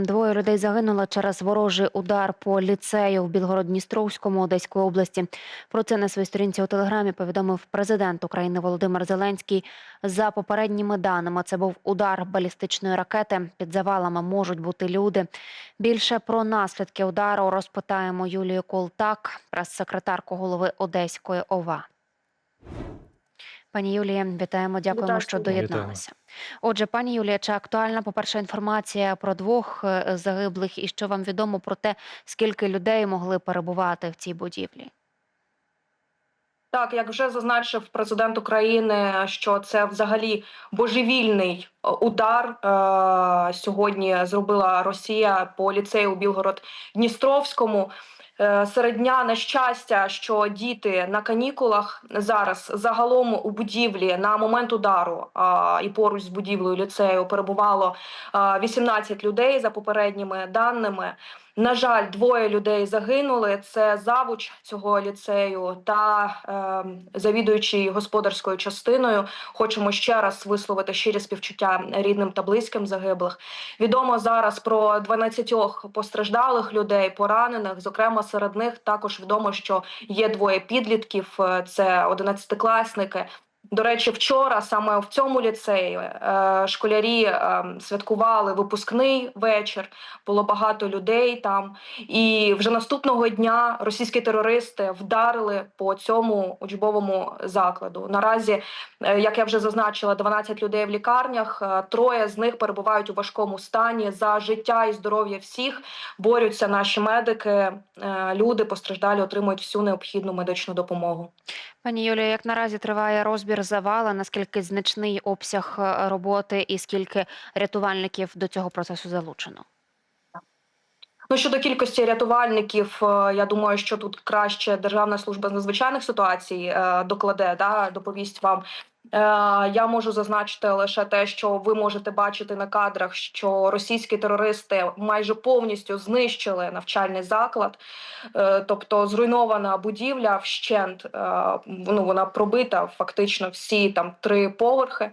Двоє людей загинуло через ворожий удар по ліцею в Білгород-Дністровському Одеської області. Про це на своїй сторінці у телеграмі повідомив президент України Володимир Зеленський. За попередніми даними, це був удар балістичної ракети. Під завалами можуть бути люди. Більше про наслідки удару розпитаємо Юлію Колтак, прес-секретарку голови Одеської ОВА. Пані Юлія, вітаємо. Дякуємо, Вітаю, що доєдналися. Отже, пані Юлія, чи актуальна, по-перше, інформація про двох е, загиблих, і що вам відомо про те, скільки людей могли перебувати в цій будівлі? Так, як вже зазначив президент України, що це взагалі божевільний е, удар е, сьогодні зробила Росія по ліцею у Білгород-Дністровському. Е, Серед дня на щастя, що діти на канікулах зараз загалом у будівлі на момент удару а, і поруч з будівлею ліцею перебувало а, 18 людей за попередніми даними. На жаль, двоє людей загинули. Це завуч цього ліцею та е, завідуючий господарською частиною. Хочемо ще раз висловити щирі співчуття рідним та близьким загиблих. Відомо зараз про 12 постраждалих людей, поранених. Зокрема, серед них також відомо, що є двоє підлітків. е, Це 11-класники. До речі, вчора саме в цьому ліцеї е, школярі е, святкували випускний вечір. Було багато людей там, і вже наступного дня російські терористи вдарили по цьому учбовому закладу. Наразі, е, як я вже зазначила, 12 людей в лікарнях. Троє з них перебувають у важкому стані за життя і здоров'я всіх. Борються наші медики. Люди постраждалі отримують всю необхідну медичну допомогу. Пані Юлія, як наразі триває розбір завала, наскільки значний обсяг е, роботи і скільки рятувальників до цього процесу залучено? Ну щодо кількості рятувальників, е, я думаю, що тут краще Державна служба з надзвичайних ситуацій е, докладе, да, доповість вам. Е, Я можу зазначити лише те, що ви можете бачити на кадрах, що російські терористи майже повністю знищили навчальний заклад, Е, тобто зруйнована будівля вщент. е, Ну вона пробита фактично всі там три поверхи.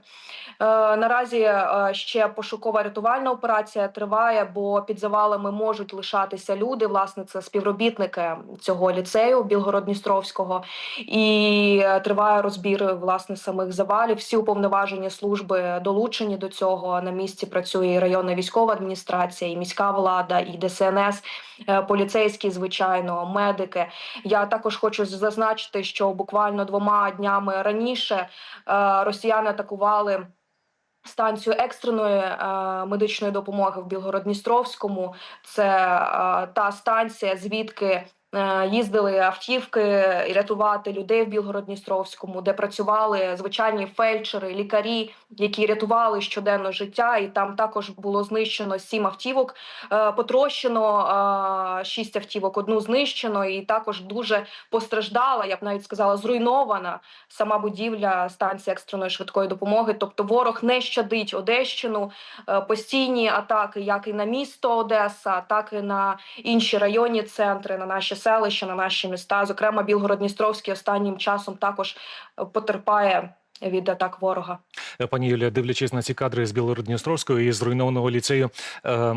Наразі ще пошукова рятувальна операція триває, бо під завалами можуть лишатися люди. Власне, це співробітники цього ліцею Білгород-Дністровського, і триває розбір власне самих завалів. Всі уповноважені служби долучені до цього. На місці працює і районна військова адміністрація, і міська влада, і ДСНС, е, поліцейські, звичайно, медики. Я також хочу зазначити, що буквально двома днями раніше е, росіяни атакували. Станцію екстреної е, медичної допомоги в Білгород-Дністровському це е, та станція, звідки їздили автівки і рятувати людей в Білгород-Дністровському, де працювали звичайні фельдшери, лікарі, які рятували щоденно життя. І там також було знищено сім автівок, е, потрощено е, шість автівок, одну знищено, і також дуже постраждала, я б навіть сказала, зруйнована сама будівля станції екстреної швидкої допомоги. Тобто ворог не щадить Одещину, е, постійні атаки, як і на місто Одеса, так і на інші районні центри, на наші селища, на наші міста. Зокрема, Білгород-Дністровський останнім часом також е, потерпає від атак ворога. Е, Пані Юлія, дивлячись на ці кадри з Білородністровського і зруйнованого ліцею, е,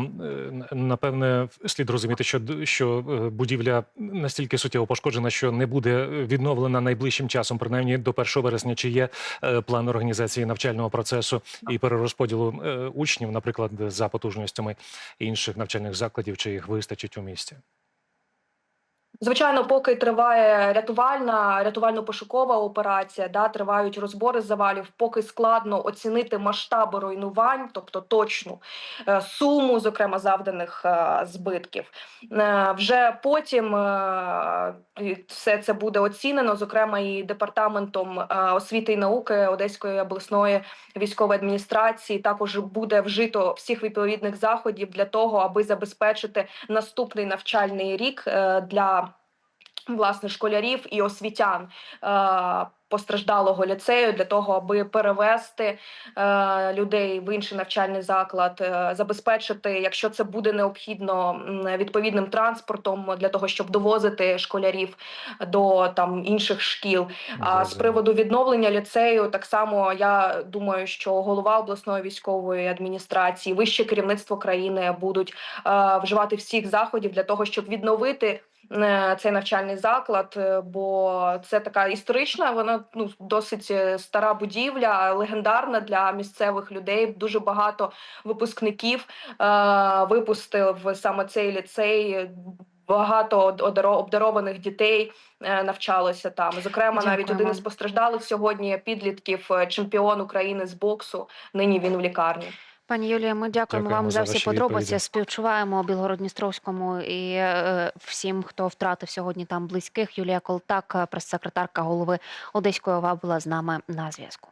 напевне, слід розуміти, що, що будівля настільки суттєво пошкоджена, що не буде відновлена найближчим часом, принаймні до 1 вересня. Чи є план організації навчального процесу і перерозподілу учнів, наприклад, за потужностями інших навчальних закладів, чи їх вистачить у місті? Звичайно, поки триває рятувальна рятувально-пошукова операція, да тривають розбори завалів, поки складно оцінити масштаби руйнувань, тобто точну е, суму, зокрема завданих е, збитків. Е, вже потім все це буде оцінено, зокрема і департаментом освіти і науки Одеської обласної військової адміністрації. Також буде вжито всіх відповідних заходів для того, аби забезпечити наступний навчальний рік для власне школярів і освітян. Постраждалого ліцею для того, аби перевести е, людей в інший навчальний заклад, е, забезпечити, якщо це буде необхідно, відповідним транспортом для того, щоб довозити школярів до там інших шкіл. А з приводу відновлення ліцею, так само я думаю, що голова обласної військової адміністрації, вище керівництво країни будуть е, вживати всіх заходів для того, щоб відновити. е, Цей навчальний заклад, е, бо це така історична, вона ну досить е, стара будівля, легендарна для місцевих людей. Дуже багато випускників е, випустив саме цей ліцей. Багато обдарованих дітей е, навчалося там. Зокрема, навіть Дякуємо. один із постраждалих сьогодні підлітків, е, чемпіон України з боксу. Нині він в лікарні. Пані Юлія, ми дякуємо, Дякуємо вам за всі подробиці. відповіді. Співчуваємо Білгородністровському і е, всім, хто втратив сьогодні там близьких. Юлія Колтак, прес-секретарка голови Одеської ОВА, була з нами на зв'язку.